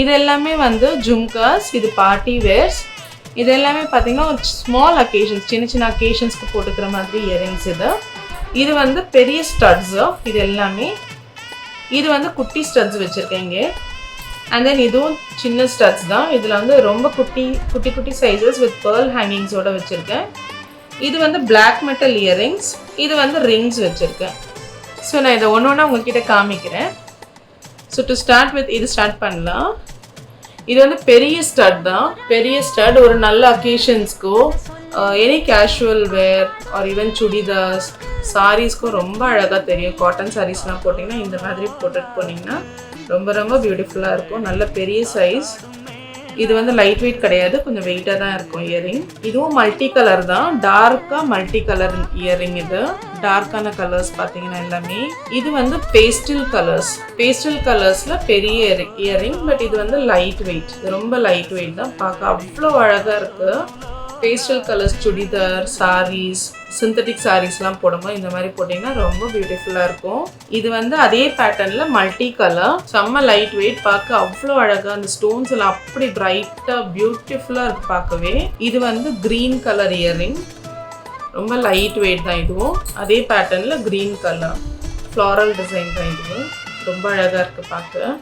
இது எல்லாமே வந்து ஜும்காஸ் இது பார்ட்டி வேர்ஸ். இது எல்லாமே பார்த்தீங்கன்னா ஒரு ஸ்மால் அக்கேஷன்ஸ் சின்ன சின்ன அக்கேஷன்ஸ்க்கு போட்டுக்கிற மாதிரி இயரிங்ஸ் இது. இது வந்து பெரிய ஸ்டட்ஸு இது எல்லாமே. இது வந்து குட்டி ஸ்டட்ஸ் வச்சுருக்கேன் இங்கே. அண்ட் தென் இதுவும் சின்ன ஸ்டட்ஸ் தான். இதில் வந்து ரொம்ப குட்டி குட்டி குட்டி சைஸஸ் வித் பேர்ல் ஹேங்கிங்ஸோட வச்சுருக்கேன். இது வந்து பிளாக் மெட்டல் இயரிங்ஸ் இது வந்து ரிங்ஸ் வச்சுருக்கேன். ஸோ நான் இதை ஒன்று ஒன்றா உங்ககிட்ட காமிக்கிறேன். ஸோ டு ஸ்டார்ட் வித் இது ஸ்டார்ட் பண்ணலாம். இது வந்து பெரிய ஸ்டட் தான். பெரிய ஸ்டட் ஒரு நல்ல அக்கேஷன்ஸ்க்கோ any casual wear or even churidars சாரீஸ்க்கும் ரொம்ப அழகாக தெரியும். காட்டன் சாரீஸ்லாம் போட்டிங்கன்னா இந்த மாதிரி போட்டுட்டு போனீங்கன்னா ரொம்ப ரொம்ப பியூட்டிஃபுல்லாக இருக்கும். நல்ல பெரிய சைஸ் இது வந்து லைட் வெயிட் கிடையாது கொஞ்சம் வெயிட்டாக தான் இருக்கும் இயரிங் இதுவும் மல்டி கலர் தான். டார்க்காக மல்டி கலர் இயரிங் இது. டார்க்கான கலர்ஸ் பார்த்தீங்கன்னா எல்லாமே. இது வந்து பேஸ்டில் கலர்ஸ் பேஸ்டில் கலர்ஸில் பெரிய இயரிங் பட் இது வந்து லைட் வெயிட் ரொம்ப லைட் வெயிட் தான். பார்க்க அவ்வளோ அழகாக இருக்குது pastel colours churidar saris synthetic சாரீஸ்லாம் போடும்போது இந்த மாதிரி போட்டிங்கன்னா ரொம்ப பியூட்டிஃபுல்லாக இருக்கும். இது வந்து அதே பேட்டர்னில் மல்டி கலர் செம்ம லைட் வெயிட் பார்க்க அவ்வளோ அழகாக அந்த ஸ்டோன்ஸ் எல்லாம் அப்படி பிரைட்டாக பியூட்டிஃபுல்லாக இருக்கு பார்க்கவே. இது வந்து க்ரீன் கலர் இயரிங் ரொம்ப லைட் வெயிட் தான் இதுவும். அதே பேட்டர்னில் க்ரீன் கலர் ஃப்ளாரல் டிசைன் தான் இதுவும். ரொம்ப அழகாக இருக்குது பார்க்க.